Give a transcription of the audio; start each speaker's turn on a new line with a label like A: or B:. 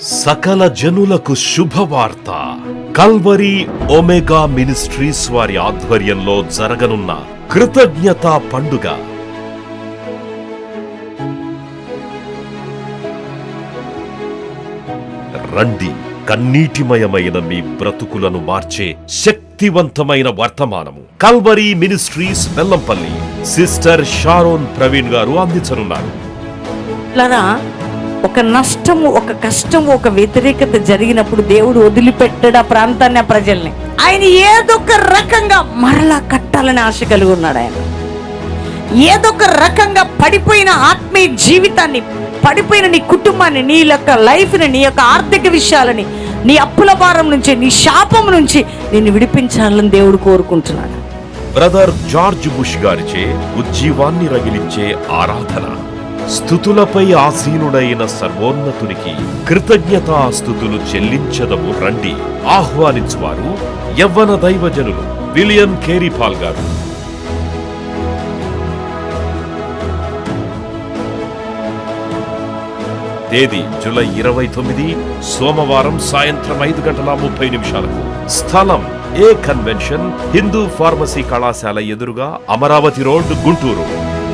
A: సకల జనులకు శుభవార్త. కల్వరి ఒమేగా మినిస్ట్రీస్ వారి ఆధ్వర్యంలో జరగనున్న కృతజ్ఞతా పండుగ. రండి కన్నీటిమయమైన మీ బ్రతుకులను మార్చే శక్తివంతమైన వర్తమానము. Calvary ministries Bellampalli sister Sharon Praveen గారు అందించనున్నారు.
B: ఒక నష్టము ఒక కష్టము ఒక వ్యతిరేకత జరిగినప్పుడు దేవుడు వదిలిపెట్టాడు ఆ ప్రాంతాన్ని ఆ ప్రజల్ని. ఆయన ఏదొక రకంగా మరలా కట్టాలని ఆశ కలిగి ఉన్నాడు ఆయన. ఏదొక రకంగా పడిపోయిన ఆత్మీయ జీవితాన్ని పడిపోయిన నీ కుటుంబాన్ని నీ యొక్క లైఫ్ని నీ యొక్క ఆర్థిక విషయాలని నీ అప్పుల భారం నుంచి నీ శాపం నుంచి నిన్ను విడిపించాలని దేవుడు కోరుకుంటున్నాడు.
A: బ్రదర్ జార్జ్ బుష్ గారిచే ఉజ్జీవాన్ని రగిలించే ఆరాధన. స్థుతులపై ఆసీనుడైన సర్వోన్నతునికి కృతజ్ఞతాస్థుతులు చెల్లించదము. రండి ఆహ్వానించువారు యవ్వన దైవజనులు విలియం కేరీపాల్ గారు. తేదీ జూలై ఇరవై తొమ్మిది సోమవారం సాయంత్రం ఐదు గంటల ముప్పై నిమిషాలకు. స్థలం ఏ కన్వెన్షన్? హిందూ ఫార్మసీ కళాశాల ఎదురుగా అమరావతి రోడ్ గుంటూరు.